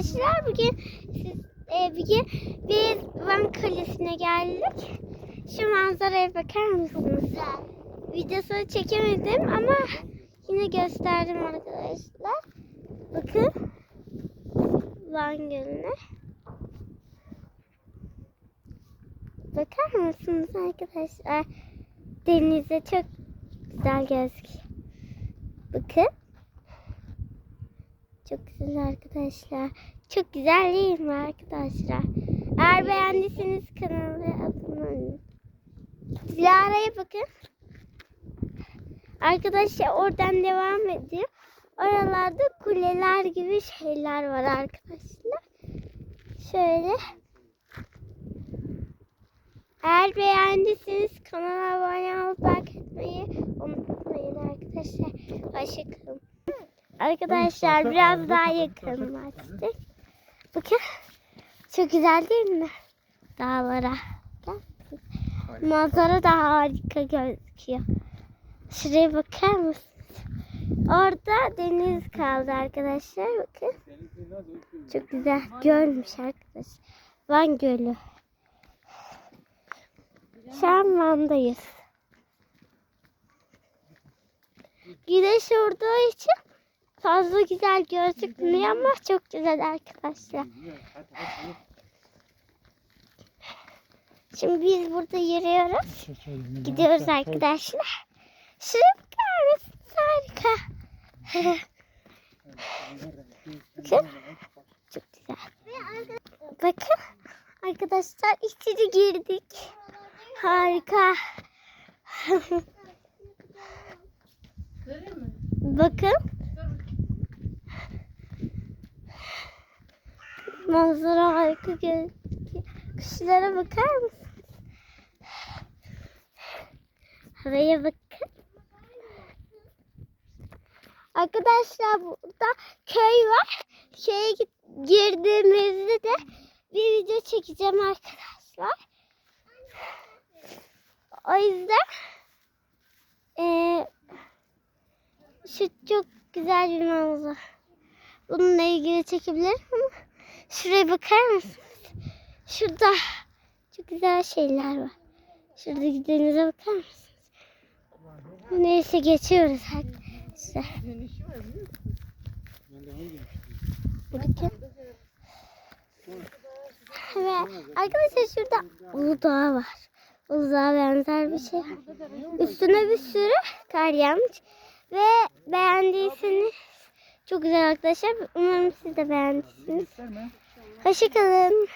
arkadaşlar. Bugün siz, e, bugün biz Van Kalesi'ne geldik. Şu manzaraya bakar mısınız? Videosunu çekemedim ama yine gösterdim arkadaşlar. Bakın. Van Gölü'ne. Bakar mısınız arkadaşlar? Denize çok güzel gözüküyor. Bakın. Çok güzel arkadaşlar. Çok güzel değil mi arkadaşlar? Eğer beğendiyseniz kanalıma abone olun. Dilara'ya bakın. Arkadaşlar oradan devam ediyor. Oralarda kuleler gibi şeyler var arkadaşlar. Şöyle. Eğer beğendiyseniz kanala abone olup like etmeyi unutmayın arkadaşlar. Hoşçakalın. Arkadaşlar biraz daha yakınlaştık. Bakın. Çok güzel değil mi? Dağlara. Manzara da harika gözüküyor. Şuraya bakar mısınız? Orada deniz kaldı arkadaşlar. Bakın. Çok güzel. Gölmüş arkadaşlar. Van Gölü. Şu an Van'dayız. Güneş olduğu için fazla güzel gözükmüyor ama çok güzel arkadaşlar. Şimdi biz burada yürüyoruz. Gidiyoruz arkadaşlar. Şuraya bakar? Harika. Çok güzel. Bakın. Arkadaşlar içeri girdik. Harika. Bakın. Manzara harika gözüküyor. Kuşlara bakar mısınız? Havaya bakın. Arkadaşlar burada köy var. Git- girdiğimizde de bir video çekeceğim arkadaşlar. O yüzden eee şu çok güzel bir manzara. Bununla ilgili çekebilirim ama şuraya bakar mısınız? Şurada çok güzel şeyler var. Şuradaki denize bakar mısınız? Neyse geçiyoruz arkadaşlar. Bakın. Ve arkadaşlar şurada Uludağ var. Uludağ'a benzer bir şey. Üstüne bir sürü kar yağmış. Ve beğendiyseniz çok güzel arkadaşlar. Umarım siz de beğendiysiniz. Hoşçakalın.